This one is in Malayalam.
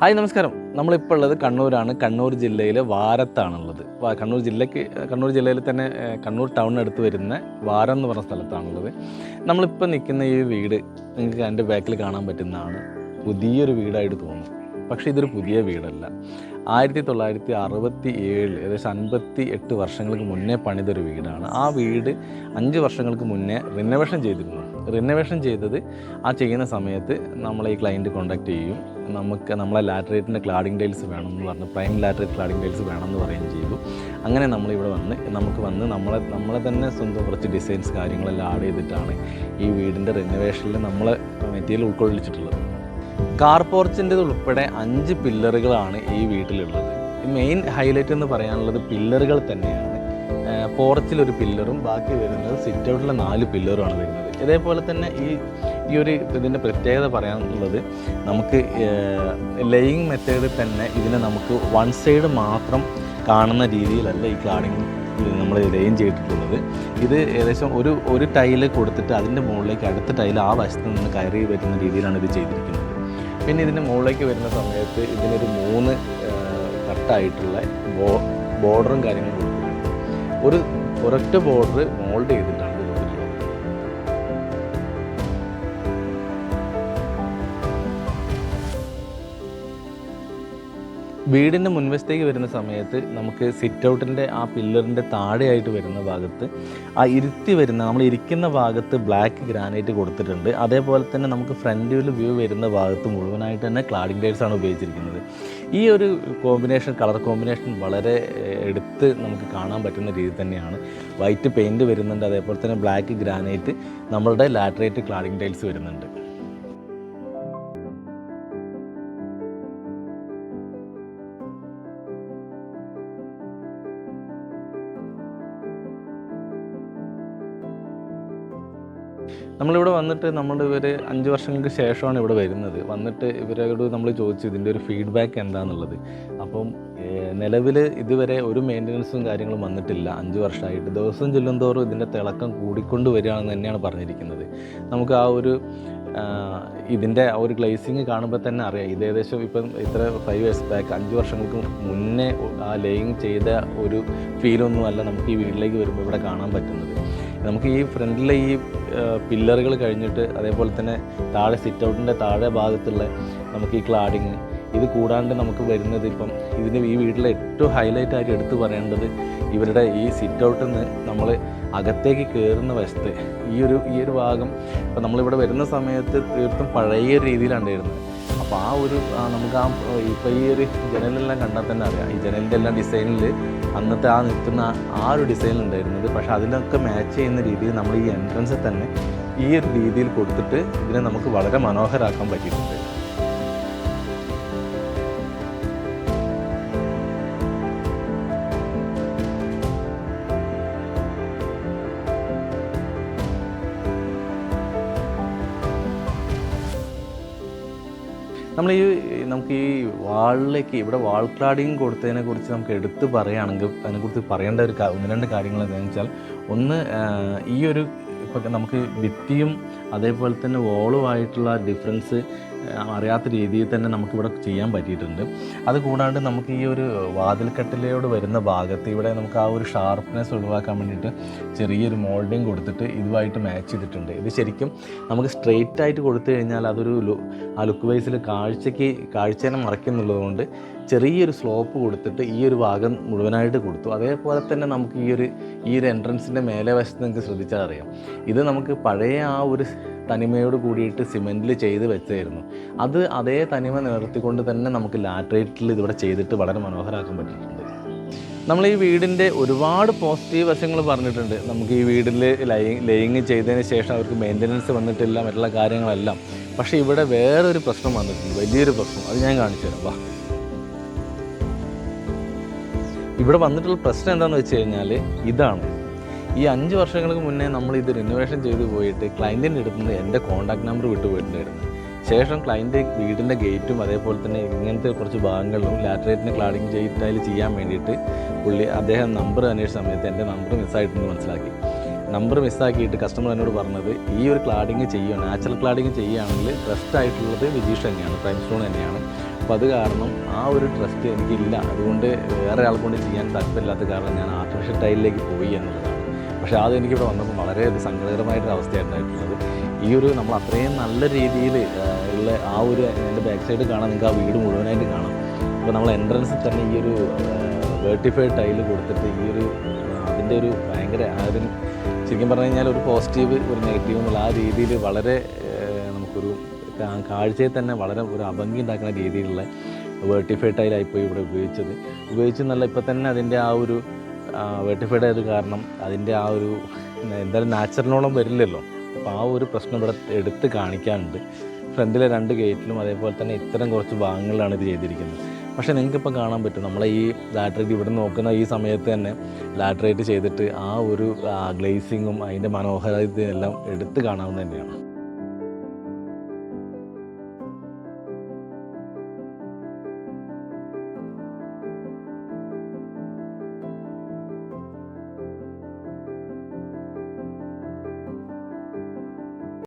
ഹായ് നമസ്കാരം. നമ്മളിപ്പോൾ ഉള്ളത് കണ്ണൂരാണ്. കണ്ണൂർ ജില്ലയിലെ വാരത്താണുള്ളത്. കണ്ണൂർ ജില്ലയ്ക്ക് കണ്ണൂർ ജില്ലയിൽ തന്നെ കണ്ണൂർ ടൗണിനടുത്ത് വരുന്ന വാരം എന്ന് പറഞ്ഞ സ്ഥലത്താണുള്ളത്. നമ്മളിപ്പോൾ നിൽക്കുന്ന ഈ വീട് നിങ്ങൾക്ക് എന്റെ ബാക്കിൽ കാണാൻ പറ്റുന്നതാണ്. പുതിയൊരു വീടായിട്ട് തോന്നും പക്ഷേ ഇതൊരു പുതിയ വീടല്ല. ആയിരത്തി തൊള്ളായിരത്തി അറുപത്തി ഏഴ് ഏകദേശം അൻപത്തി എട്ട് വർഷങ്ങൾക്ക് മുന്നേ പണിതൊരു വീടാണ്. ആ വീട് അഞ്ച് വർഷങ്ങൾക്ക് മുന്നേ റിനോവേഷൻ ചെയ്തിരുന്നു. റിനോവേഷൻ ചെയ്തത് ആ ചെയ്യുന്ന സമയത്ത് നമ്മളെ ഈ ക്ലയന്റ് കോൺടാക്ട് ചെയ്യും. നമുക്ക് നമ്മളെ ലാറ്ററേറ്റിന്റെ ക്ലാഡിംഗ് ടൈൽസ് വേണം എന്ന് പറഞ്ഞു. പ്രൈം ലാറ്ററേറ്റ് ക്ലാഡിംഗ് ടൈൽസ് വേണമെന്ന് പറയുകയും ചെയ്തു. അങ്ങനെ നമ്മളിവിടെ വന്ന് നമുക്ക് വന്ന് നമ്മളെ നമ്മളെ തന്നെ സ്വന്തം കുറച്ച് ഡിസൈൻസ് കാര്യങ്ങളെല്ലാം ആഡ് ചെയ്തിട്ടാണ് ഈ വീടിന്റെ റിനോവേഷനിൽ നമ്മൾ മെറ്റീരിയൽ ഉൾക്കൊള്ളിച്ചിട്ടുള്ളത്. കാർ പോർച്ചിന്റെ ഉൾപ്പെടെ അഞ്ച് പില്ലറുകളാണ് ഈ വീട്ടിലുള്ളത്. മെയിൻ ഹൈലൈറ്റ് എന്ന് പറയാനുള്ളത് പില്ലറുകൾ തന്നെയാണ്. പോർച്ചിൽ ഒരു പില്ലറും ബാക്കി വരുന്നത് സിറ്റ് ഔട്ടിലെ നാല് പില്ലറുമാണ് വരുന്നത്. ഇതേപോലെ തന്നെ ഈ ഈ ഒരു ഇതിന്റെ പ്രത്യേകത പറയാനുള്ളത് നമുക്ക് ലെയിങ് മെത്തേഡിൽ തന്നെ ഇതിനെ നമുക്ക് വൺ സൈഡ് മാത്രം കാണുന്ന രീതിയിലല്ല ഈ ക്ലാഡിങ് നമ്മൾ ലെയിൻ ചെയ്തിട്ടുള്ളത്. ഇത് ഏകദേശം ഒരു ഒരു ടൈൽ കൊടുത്തിട്ട് അതിന്റെ മുകളിലേക്ക് അടുത്ത ടൈൽ ആ വശത്ത് നിന്ന് കയറി വരുന്ന രീതിയിലാണ് ഇത് ചെയ്തിരിക്കുന്നത്. പിന്നെ ഇതിന്റെ മുകളിലേക്ക് വരുന്ന സമയത്ത് ഇതിനൊരു മൂന്ന് കട്ടായിട്ടുള്ള ബോർഡറും കാര്യങ്ങളും കൊടുത്തിട്ടുണ്ട്. ഒരു ഒരൊറ്റ ബോർഡർ മോൾഡ് ചെയ്തിട്ടാണ് വീടിന്റെ മുൻവശത്തേക്ക് വരുന്ന സമയത്ത് നമുക്ക് സിറ്റ് ഔട്ടിന്റെ ആ പില്ലറിന്റെ താഴെയായിട്ട് വരുന്ന ഭാഗത്ത് ആ ഇരുത്തി വരുന്ന നമ്മൾ ഇരിക്കുന്ന ഭാഗത്ത് ബ്ലാക്ക് ഗ്രാനൈറ്റ് കൊടുത്തിട്ടുണ്ട്. അതേപോലെ തന്നെ നമുക്ക് ഫ്രണ്ടിൽ വ്യൂ വരുന്ന ഭാഗത്ത് മുഴുവനായിട്ട് തന്നെ ക്ലാഡിംഗ് ടൈൽസ് ആണ് ഉപയോഗിച്ചിരിക്കുന്നത്. ഈ ഒരു കോമ്പിനേഷൻ കളർ കോമ്പിനേഷൻ വളരെ എടുത്ത് നമുക്ക് കാണാൻ പറ്റുന്ന രീതി തന്നെയാണ്. വൈറ്റ് പെയിന്റ് വരുന്നുണ്ട് അതേപോലെ തന്നെ ബ്ലാക്ക് ഗ്രാനൈറ്റ് നമ്മളുടെ ലാറ്ററേറ്റ് ക്ലാഡിംഗ് ടൈൽസ് വരുന്നുണ്ട്. നമ്മളിവിടെ വന്നിട്ട് നമ്മൾ ഇവർ അഞ്ച് വർഷങ്ങൾക്ക് ശേഷമാണ് ഇവിടെ വരുന്നത്. വന്നിട്ട് ഇവരോട് നമ്മൾ ചോദിച്ചു ഇതിന്റെ ഒരു ഫീഡ്ബാക്ക് എന്താണെന്നുള്ളത് അപ്പം നിലവിൽ ഇതുവരെ ഒരു മെയിന്റനൻസും കാര്യങ്ങളും വന്നിട്ടില്ല. അഞ്ച് വർഷമായിട്ട്. ദിവസം ചെല്ലുന്തോറും ഇതിന്റെ തിളക്കം കൂടിക്കൊണ്ട് വരികയാണെന്ന് തന്നെയാണ് പറഞ്ഞിരിക്കുന്നത്. നമുക്ക് ആ ഒരു ഇതിന്റെ ഒരു ഗ്ലേസിങ് കാണുമ്പോൾ തന്നെ അറിയാം. ഇത് ഏകദേശം ഇപ്പം ഇത്ര ഫൈവ് ഇയേഴ്സ് ബാക്ക് അഞ്ച് വർഷങ്ങൾക്ക് മുന്നേ ആ ലേയിങ് ചെയ്ത ഒരു ഫീലൊന്നും അല്ല നമുക്ക് ഈ വീട്ടിലേക്ക് വരുമ്പോൾ ഇവിടെ കാണാൻ പറ്റുന്നത്. നമുക്ക് ഈ ഫ്രണ്ടിലെ ഈ പില്ലറുകൾ കഴിഞ്ഞിട്ട് അതേപോലെ തന്നെ താഴെ സിറ്റ് ഔട്ടിന്റെ താഴെ ഭാഗത്തുള്ള നമുക്ക് ഈ ക്ലാഡിങ് ഇത് കൂടാണ്ട് നമുക്ക് വരുന്നത് ഇപ്പം ഇതിന് ഈ വീട്ടിലെ ഏറ്റവും ഹൈലൈറ്റ് ആയിട്ട് എടുത്തു പറയേണ്ടത് ഇവരുടെ ഈ സിറ്റ് ഔട്ടിൽ നിന്ന് നമ്മൾ അകത്തേക്ക് കയറുന്ന വശത്ത് ഈ ഒരു ഈ ഒരു ഭാഗം ഇപ്പം നമ്മളിവിടെ വരുന്ന സമയത്ത് തീർത്തും പഴയ രീതിയിലാണ് വരുന്നത്. അപ്പോൾ ആ ഒരു നമുക്ക് ആ ഇപ്പോൾ ഈ ഒരു ജനലെല്ലാം കണ്ടാൽ തന്നെ അറിയാം. ഈ ജനലിന്റെ എല്ലാം ഡിസൈനിൽ അന്നത്തെ ആ നിൽക്കുന്ന ആ ഒരു ഡിസൈൻ ഉണ്ടായിരുന്നത്. പക്ഷെ അതിനൊക്കെ മാച്ച് ചെയ്യുന്ന രീതിയിൽ നമ്മൾ ഈ എൻട്രൻസിൽ തന്നെ ഈ ഒരു രീതിയിൽ കൊടുത്തിട്ട് ഇതിനെ നമുക്ക് വളരെ മനോഹരമാക്കാൻ പറ്റിയിട്ടുണ്ട്. നമ്മൾ ഈ നമുക്ക് ഈ വാളിലേക്ക് ഇവിടെ വാൾ ക്ലാഡിങ് കൊടുത്തതിനെ കുറിച്ച് നമുക്ക് എടുത്ത് പറയുകയാണെങ്കിൽ അതിനെക്കുറിച്ച് പറയേണ്ട ഒരു ഒന്ന് രണ്ട് കാര്യങ്ങൾ എന്താണെന്ന് വെച്ചാൽ ഒന്ന് ഈ ഒരു ഇപ്പം നമുക്ക് ഭിത്തിയും അതേപോലെ തന്നെ വോളുമായിട്ടുള്ള ഡിഫറൻസ് അറിയാത്ത രീതിയിൽ തന്നെ നമുക്കിവിടെ ചെയ്യാൻ പറ്റിയിട്ടുണ്ട്. അത് കൂടാണ്ട് നമുക്ക് ഈ ഒരു വാതിൽക്കെട്ടിലോട് വരുന്ന ഭാഗത്ത് ഇവിടെ നമുക്ക് ആ ഒരു ഷാർപ്നെസ് ഒഴിവാക്കാൻ വേണ്ടിയിട്ട് ചെറിയൊരു മോൾഡിങ് കൊടുത്തിട്ട് ഇതുമായിട്ട് മാച്ച് ചെയ്തിട്ടുണ്ട്. ഇത് ശരിക്കും നമുക്ക് സ്ട്രെയിറ്റ് ആയിട്ട് കൊടുത്തു കഴിഞ്ഞാൽ അതൊരു ആ ലുക്ക് വൈസിൽ കാഴ്ചയ്ക്ക് കാഴ്ചേനെ മറയ്ക്കുന്നുള്ളതുകൊണ്ട് ചെറിയൊരു സ്ലോപ്പ് കൊടുത്തിട്ട് ഈ ഒരു ഭാഗം മുഴുവനായിട്ട് കൊടുത്തു. അതേപോലെ തന്നെ നമുക്ക് ഈ ഒരു ഈ ഒരു എൻട്രൻസിന്റെ മേലെ വശത്ത് നിങ്ങൾക്ക് ശ്രദ്ധിച്ചാൽ അറിയാം. ഇത് നമുക്ക് പഴയ ആ ഒരു തനിമയോട് കൂടിയിട്ട് സിമെന്റിൽ ചെയ്ത് വെച്ചായിരുന്നു അത് അതേ തനിമ നിലനിർത്തിക്കൊണ്ട് തന്നെ നമുക്ക് ലാറ്ററേറ്റിൽ ഇതിവിടെ ചെയ്തിട്ട് വളരെ മനോഹരമാക്കാൻ പറ്റിയിട്ടുണ്ട്. നമ്മൾ ഈ വീടിന്റെ ഒരുപാട് പോസിറ്റീവ് വശങ്ങൾ പറഞ്ഞിട്ടുണ്ട്. നമുക്ക് ഈ വീടിൽ ലൈങ് ലേയിങ് ചെയ്തതിന് ശേഷം അവർക്ക് മെയിന്റനൻസ് വന്നിട്ടില്ല മറ്റുള്ള കാര്യങ്ങളെല്ലാം. പക്ഷേ ഇവിടെ വേറൊരു പ്രശ്നം വന്നിട്ടുണ്ട്. വലിയൊരു പ്രശ്നം. അത് ഞാൻ കാണിച്ചു തരാം. വാ. ഇവിടെ വന്നിട്ടുള്ള പ്രശ്നം എന്താണെന്ന് വെച്ച് കഴിഞ്ഞാൽ ഇതാണ്. ഈ അഞ്ച് വർഷങ്ങൾക്ക് മുന്നേ നമ്മൾ ഇത് റിനോവേഷൻ ചെയ്ത് പോയിട്ട് ക്ലയന്റിന്റെ അടുത്ത് നിന്ന് എന്റെ കോൺടാക്ട് നമ്പർ വിട്ടു പോയിട്ടുണ്ടായിരുന്നു. ശേഷം ക്ലയന്റ് വീടിന്റെ ഗേറ്റും അതേപോലെ തന്നെ ഇങ്ങനത്തെ കുറച്ച് ഭാഗങ്ങളിലും ലാറ്ററേറ്റിന് ക്ലാഡിങ് ചെയ്തിട്ടായാലും ചെയ്യാൻ വേണ്ടിയിട്ട് പുള്ളി അദ്ദേഹം നമ്പർ അന്വേഷിച്ച സമയത്ത് എന്റെ നമ്പർ മിസ്സായിട്ടെന്ന് മനസ്സിലാക്കി. നമ്പർ മിസ്സാക്കിയിട്ട് കസ്റ്റമർ എന്നോട് പറഞ്ഞത് ഈ ഒരു ക്ലാഡിങ് ചെയ്യുക നാച്ചുറൽ ക്ലാഡിങ് ചെയ്യുകയാണെങ്കിൽ ട്രസ്റ്റ് ആയിട്ടുള്ളത് വിജീഷ് തന്നെയാണ് പ്രൈം സ്റ്റോൺ തന്നെയാണ്. അപ്പോൾ അത് കാരണം ആ ഒരു ട്രസ്റ്റ് എനിക്കില്ല. അതുകൊണ്ട് വേറെ ആൾക്കൊണ്ട് ചെയ്യാൻ താല്പര്യമില്ലാത്ത കാരണം ഞാൻ ആർട്ടിഫിഷ്യൽ ടൈലിലേക്ക് പോയി എന്നുള്ളതാണ് പക്ഷേ അത് എനിക്കിവിടെ വന്നപ്പോൾ വളരെ ഒരു സങ്കടകരമായിട്ടൊരു അവസ്ഥയായിട്ടുണ്ടായിട്ടുള്ളത് ഈ ഒരു നമ്മൾ അത്രയും നല്ല രീതിയിൽ ഉള്ള ആ ഒരു എന്റെ ബാക്ക് സൈഡ് കാണാൻ നിങ്ങൾക്ക് ആ വീട് മുഴുവനായിട്ട് കാണാം. അപ്പോൾ നമ്മൾ എൻട്രൻസിൽ തന്നെ ഈ ഒരു വേർട്ടിഫൈഡ് ടൈൽ കൊടുത്തിട്ട് ഈ ഒരു അതിന്റെ ഒരു ഭയങ്കര ഒരു ശരിക്കും പറഞ്ഞു കഴിഞ്ഞാൽ ഒരു പോസിറ്റീവ് ഒരു നെഗറ്റീവ് എന്നുള്ള ആ രീതിയിൽ വളരെ നമുക്കൊരു കാഴ്ചയെ തന്നെ വളരെ ഒരു അഭംഗി ഉണ്ടാക്കുന്ന രീതിയിലുള്ള വേർട്ടിഫൈഡ് ടൈലായിപ്പോയി ഇവിടെ ഉപയോഗിച്ചത്. ഉപയോഗിച്ച് നല്ല ഇപ്പം തന്നെ അതിന്റെ ആ ഒരു വേർട്ടിഫൈഡ് ആയത് കാരണം അതിന്റെ ആ ഒരു എന്തായാലും നാച്ചുറലിനോളം വരില്ലല്ലോ. അപ്പോൾ ആ ഒരു പ്രശ്നം ഇവിടെ എടുത്ത് കാണിക്കാനുണ്ട്. ഫ്രണ്ടിലെ രണ്ട് ഗേറ്റിലും അതേപോലെ തന്നെ ഇത്തരം കുറച്ച് ഭാഗങ്ങളിലാണ് ഇത് ചെയ്തിരിക്കുന്നത്. പക്ഷേ നിങ്ങൾക്കിപ്പോൾ കാണാൻ പറ്റും നമ്മളെ ഈ ലാറ്ററേറ്റ് ഇവിടെ നോക്കുന്ന ഈ സമയത്ത് തന്നെ ലാറ്ററേറ്റ് ചെയ്തിട്ട് ആ ഒരു ഗ്ലേസിങ്ങും അതിന്റെ മനോഹരതയും എല്ലാം എടുത്ത് കാണാവുന്ന തന്നെയാണ്.